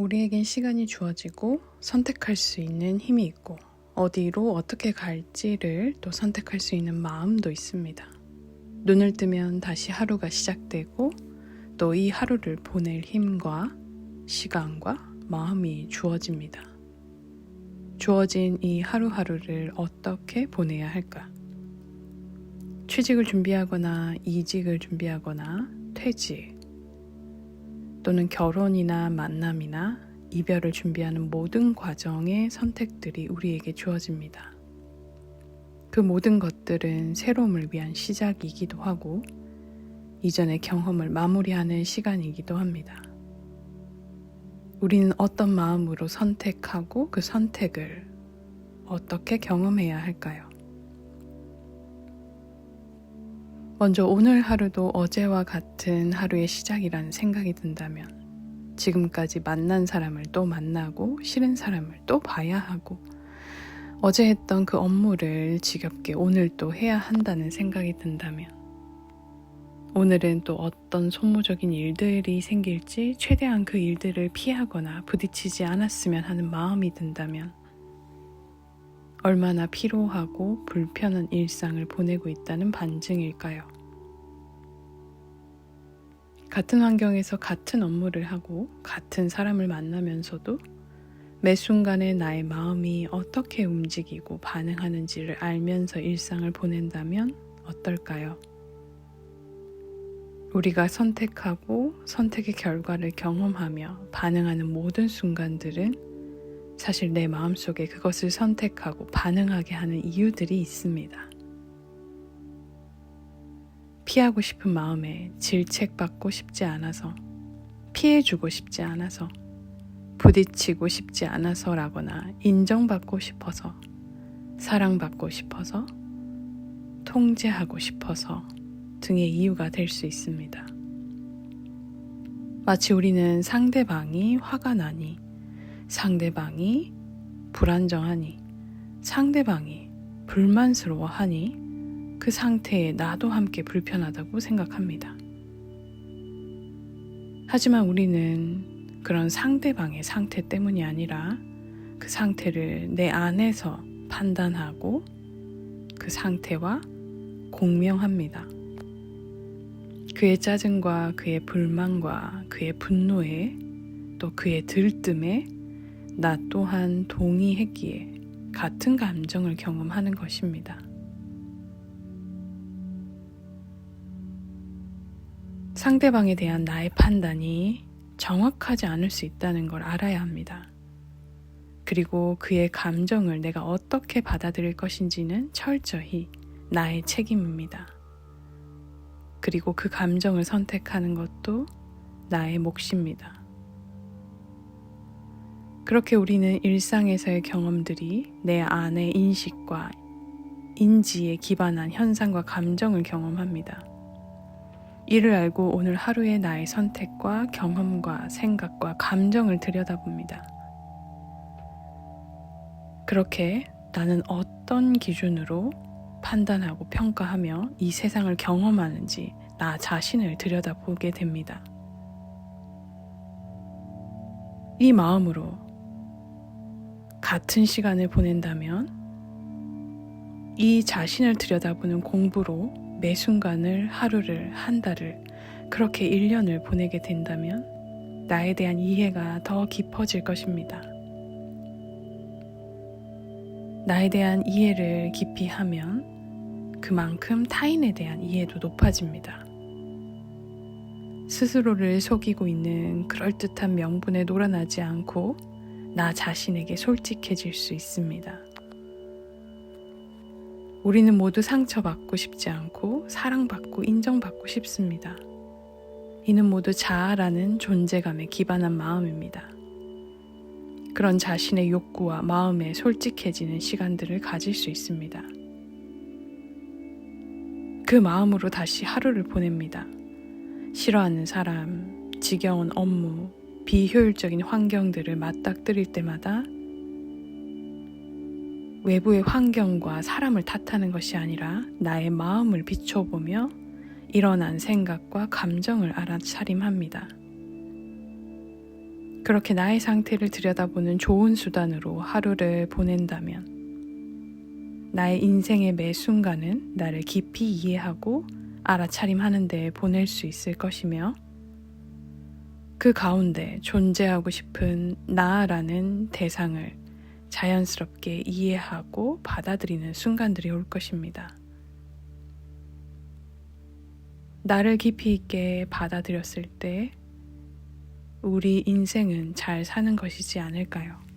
우리에겐 시간이 주어지고 선택할 수 있는 힘이 있고 어디로 어떻게 갈지를 또 선택할 수 있는 마음도 있습니다. 눈을 뜨면 다시 하루가 시작되고 또 이 하루를 보낼 힘과 시간과 마음이 주어집니다. 주어진 이 하루하루를 어떻게 보내야 할까? 취직을 준비하거나 이직을 준비하거나 퇴직 또는 결혼이나 만남이나 이별을 준비하는 모든 과정의 선택들이 우리에게 주어집니다. 그 모든 것들은 새로움을 위한 시작이기도 하고 이전의 경험을 마무리하는 시간이기도 합니다. 우리는 어떤 마음으로 선택하고 그 선택을 어떻게 경험해야 할까요? 먼저 오늘 하루도 어제와 같은 하루의 시작이라는 생각이 든다면 지금까지 만난 사람을 또 만나고 싫은 사람을 또 봐야 하고 어제 했던 그 업무를 지겹게 오늘 또 해야 한다는 생각이 든다면 오늘은 또 어떤 소모적인 일들이 생길지 최대한 그 일들을 피하거나 부딪히지 않았으면 하는 마음이 든다면 얼마나 피로하고 불편한 일상을 보내고 있다는 반증일까요? 같은 환경에서 같은 업무를 하고 같은 사람을 만나면서도 매 순간에 나의 마음이 어떻게 움직이고 반응하는지를 알면서 일상을 보낸다면 어떨까요? 우리가 선택하고 선택의 결과를 경험하며 반응하는 모든 순간들은 사실 내 마음속에 그것을 선택하고 반응하게 하는 이유들이 있습니다. 피하고 싶은 마음에 질책받고 싶지 않아서, 피해주고 싶지 않아서, 부딪히고 싶지 않아서라거나 인정받고 싶어서, 사랑받고 싶어서, 통제하고 싶어서 등의 이유가 될 수 있습니다. 마치 우리는 상대방이 화가 나니, 상대방이 불안정하니, 상대방이 불만스러워하니, 그 상태에 나도 함께 불편하다고 생각합니다. 하지만 우리는 그런 상대방의 상태 때문이 아니라 그 상태를 내 안에서 판단하고 그 상태와 공명합니다. 그의 짜증과 그의 불만과 그의 분노에 또 그의 들뜸에 나 또한 동의했기에 같은 감정을 경험하는 것입니다. 상대방에 대한 나의 판단이 정확하지 않을 수 있다는 걸 알아야 합니다. 그리고 그의 감정을 내가 어떻게 받아들일 것인지는 철저히 나의 책임입니다. 그리고 그 감정을 선택하는 것도 나의 몫입니다. 그렇게 우리는 일상에서의 경험들이 내 안의 인식과 인지에 기반한 현상과 감정을 경험합니다. 이를 알고 오늘 하루의 나의 선택과 경험과 생각과 감정을 들여다봅니다. 그렇게 나는 어떤 기준으로 판단하고 평가하며 이 세상을 경험하는지 나 자신을 들여다보게 됩니다. 이 마음으로 같은 시간을 보낸다면 이 자신을 들여다보는 공부로 매 순간을 하루를 한 달을 그렇게 1년을 보내게 된다면 나에 대한 이해가 더 깊어질 것입니다. 나에 대한 이해를 깊이 하면 그만큼 타인에 대한 이해도 높아집니다. 스스로를 속이고 있는 그럴듯한 명분에 놀아나지 않고 나 자신에게 솔직해질 수 있습니다. 우리는 모두 상처받고 싶지 않고 사랑받고 인정받고 싶습니다. 이는 모두 자아라는 존재감에 기반한 마음입니다. 그런 자신의 욕구와 마음에 솔직해지는 시간들을 가질 수 있습니다. 그 마음으로 다시 하루를 보냅니다. 싫어하는 사람, 지겨운 업무, 비효율적인 환경들을 맞닥뜨릴 때마다 외부의 환경과 사람을 탓하는 것이 아니라 나의 마음을 비춰보며 일어난 생각과 감정을 알아차림합니다. 그렇게 나의 상태를 들여다보는 좋은 수단으로 하루를 보낸다면 나의 인생의 매 순간은 나를 깊이 이해하고 알아차림하는 데 보낼 수 있을 것이며 그 가운데 존재하고 싶은 나라는 대상을 자연스럽게 이해하고 받아들이는 순간들이 올 것입니다. 나를 깊이 있게 받아들였을 때 우리 인생은 잘 사는 것이지 않을까요?